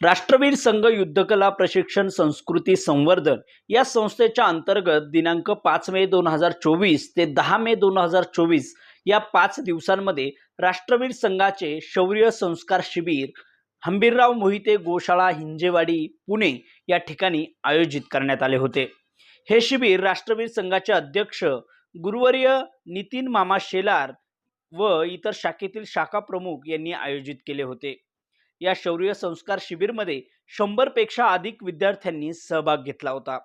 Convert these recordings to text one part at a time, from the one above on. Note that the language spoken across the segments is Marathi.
राष्ट्रवीर संघ युद्धकला प्रशिक्षण संस्कृती संवर्धन या संस्थेच्या अंतर्गत दिनांक पाच मे दोन हजार चोवीस ते दहा मे दोन हजार चोवीस या पाच दिवसांमध्ये राष्ट्रवीर संघाचे शौर्य संस्कार शिबिर हंबीरराव मोहिते गोशाळा हिंजेवाडी पुणे या ठिकाणी आयोजित करण्यात आले होते. हे शिबिर राष्ट्रवीर संघाचे अध्यक्ष गुरुवर्य नितीन मामा शेलार व इतर शाखेतील शाखा प्रमुख यांनी आयोजित केले होते. या शौर्य संस्कार शिबिरमध्ये शंभरपेक्षा अधिक विद्यार्थ्यांनी सहभाग घेतला होता.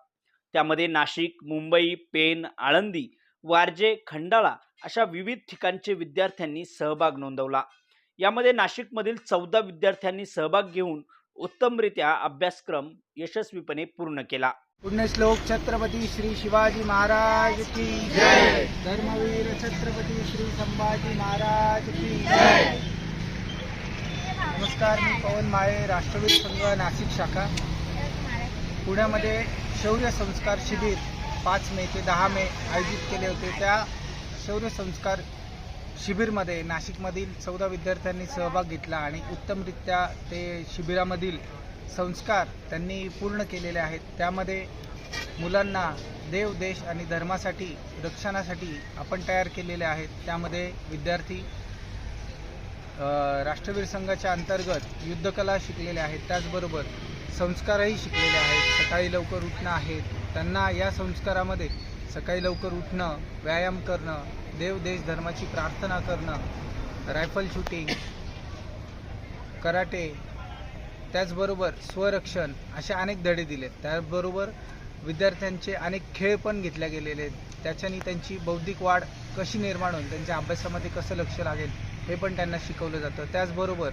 त्यामध्ये नाशिक मुंबई पेन आळंदी वारजे खंडाळा अशा विविध ठिकाणचे विद्यार्थ्यांनी सहभाग नोंदवला. यामध्ये नाशिकमधील चौदा विद्यार्थ्यांनी सहभाग घेऊन उत्तमरित्या अभ्यासक्रम यशस्वीपणे पूर्ण केला. पुण्यश्लोक छत्रपती श्री शिवाजी महाराज की जय. धर्मवीर छत्रपती श्री संभाजी महाराज की जय. नमस्कार मी पवन माळे राष्ट्रवीर संघ नाशिक शाखा. पुण्यामध्ये शौर्य संस्कार शिबिर पाच मे ते दहा मे आयोजित केले होते. त्या शौर्य संस्कार शिबिरमध्ये नाशिकमधील चौदा विद्यार्थ्यांनी सहभाग घेतला आणि उत्तमरित्या ते शिबिरामधील संस्कार त्यांनी पूर्ण केलेले आहेत. त्यामध्ये मुलांना देव देश आणि धर्मासाठी रक्षणासाठी आपण तयार केलेले आहेत. त्यामध्ये विद्यार्थी राष्ट्रवीर संघाच्या अंतर्गत युद्धकला शिकलेल्या आहेत. त्याचबरोबर संस्कारही शिकलेले आहेत. सकाळी लवकर उठणं आहेत त्यांना या संस्कारामध्ये सकाळी लवकर उठणं व्यायाम करणं देव देश धर्माची प्रार्थना करणं रायफल शूटिंग कराटे त्याचबरोबर स्वरक्षण असे अनेक धडे दिलेत. त्याचबरोबर विद्यार्थ्यांचे अनेक खेळ पण घेतले गेलेले आहेत. त्याच्याने त्यांची बौद्धिक वाढ कशी निर्माण होईल? त्यांच्या अभ्यासामध्ये कसं लक्ष लागेल? हे पण त्यांना शिकवलं जातं. त्याचबरोबर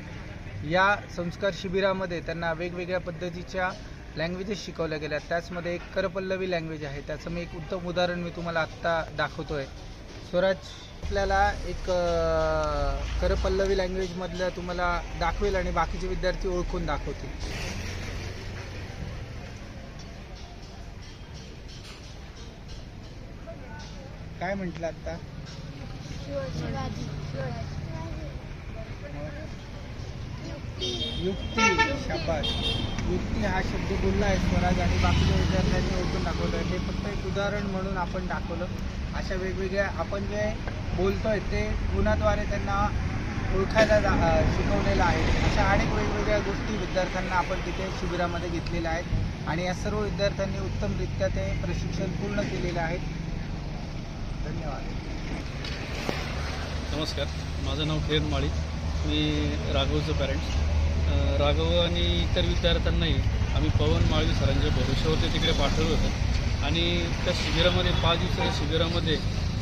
या संस्कार शिबिरामध्ये त्यांना वेगवेगळ्या पद्धतीच्या लँग्वेजेस शिकवल्या गेल्या. त्याचमध्ये एक करपल्लवी लँग्वेज आहे. त्याचं मी एक उत्तम उदाहरण मी तुम्हाला आत्ता दाखवतो आहे स्वराज आपल्याला एक करपल्लवी लँग्वेजमधलं तुम्हाला दाखवेल आणि बाकीचे विद्यार्थी ओळखून दाखवतील. काय म्हटलं आता युक्ती शाबास युक्ती हा शब्द बोलला आहे स्वराज आणि बाकीच्या विद्यार्थ्यांनी ओळखून दाखवलं ते फक्त एक उदाहरण म्हणून आपण दाखवलं. अशा वेगवेगळ्या आपण जे बोलतोय ते गुणाद्वारे त्यांना ओळखायला जा- शिकवलेलं आहे. अशा अनेक वेगवेगळ्या गोष्टी विद्यार्थ्यांना आपण तिथे शिबिरामध्ये घेतलेल्या आहेत. आणि या सर्व विद्यार्थ्यांनी उत्तमरित्या ते प्रशिक्षण पूर्ण केलेलं आहे. धन्यवाद. नमस्कार. माझं नाव खेर माळी. मी राघवचं पॅरेंट्स राघव आणि इतर विद्यार्थ्यांनाही आम्ही पवन माळवी सरांच्या भविष्यावरती तिकडे पाठवलं होतं. आणि त्या शिबिरामध्ये पाच दिवसाच्या शिबिरामध्ये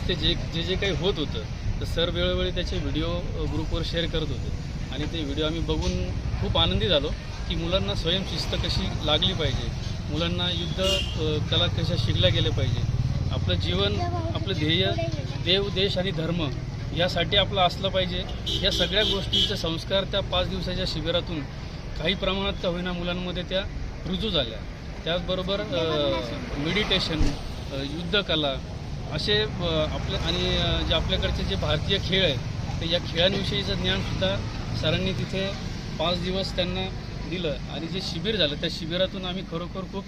ते जे जे जे काही होत होतं तर सर वेळोवेळी त्याचे व्हिडिओ ग्रुपवर शेअर करत होते. आणि ते व्हिडिओ आम्ही बघून खूप आनंदी झालो की मुलांना स्वयंशिस्त कशी लागली पाहिजे. मुलांना युद्ध कला कशा शिकल्या गेल्या पाहिजे. आपलं जीवन आपलं ध्येय देव देश आणि धर्म यासाठी आपलं असलं पाहिजे. या सगळ्या गोष्टींचे संस्कार त्या पाच दिवसाच्या शिबिरातून काही प्रमाणात का होईना मुलांमध्ये त्या रुजू झाल्या. त्याचबरोबर मेडिटेशन युद्धकला असे आपले आणि जे आपल्याकडचे जे भारतीय खेळ आहेत तर या खेळांविषयीचं ज्ञानसुद्धा सरांनी तिथे पाच दिवस त्यांना दिलं आणि जे शिबिर झालं त्या शिबिरातून आम्ही खरोखर खूप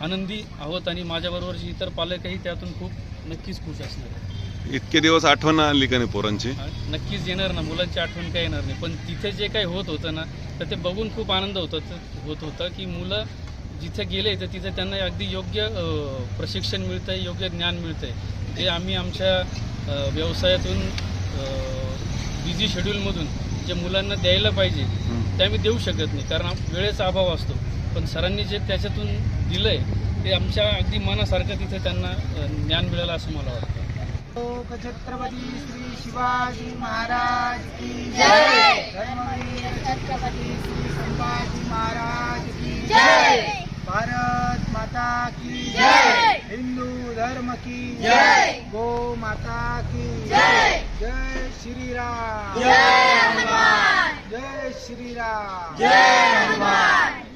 आनंदी आहोत आणि माझ्याबरोबरचे इतर पालकही त्यातून खूप नक्कीच खुश असणार इतके दिवस आठवण आली का नाही पोरांची? नक्कीच येणार ना. मुलांची आठवण काय येणार नाही. पण तिथे जे काही होत होतं ना तर ते बघून खूप आनंद होत होत होता की मुलं जिथे गेले तर तिथे त्यांना अगदी योग्य प्रशिक्षण मिळतं आहे योग्य ज्ञान मिळतं आहे ते आम्ही आमच्या व्यवसायातून बिझी शेड्यूलमधून जे मुलांना द्यायला पाहिजे ते आम्ही देऊ शकत नाही. कारण वेळेचा अभाव असतो. पण सरांनी जे त्याच्यातून दिलं आहे ते आमच्या अगदी मनासारखं तिथे त्यांना ज्ञान मिळालं असं मला वाटतं. छत्रपती श्री शिवाजी महाराज की जय। छत्रपती श्री संभाजी महाराज की जय। भारत माता की जय। हिंदू धर्म की जय। गो माता की जय। जय जय हनुमान। जय श्रीराम जय हनुमान।